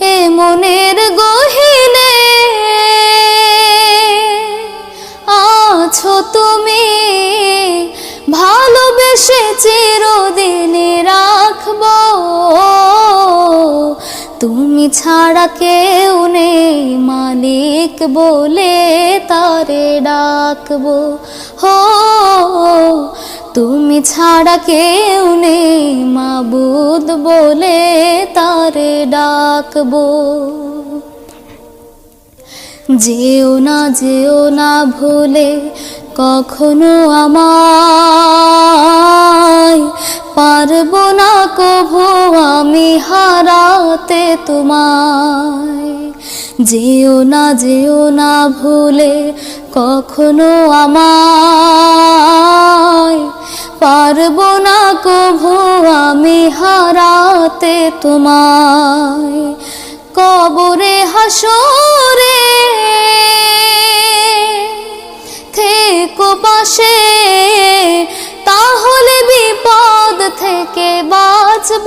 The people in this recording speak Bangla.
এ মনের গহিনে। আছো তুমি, ভালোবেসে চিরদিনে রাখব। তুমি ছাড়া কেউ নেই, মালিক বলে তারে ডাকবো। হো তুমি ছাড়া কেউ নেই, মাবুদ বলে তারে ডাকবো। যেও না যেও না ভুলে কখনো আমায়। পারব না কভু আমি হারাতে তোমায়। যেও না যেও না ভুলে কখনো আমায়। পারব না কভু আমি হারাতে তোমায়। কবরে হাসরে থেকো পাশে তাহলে বিপদ থেকে বাঁচব।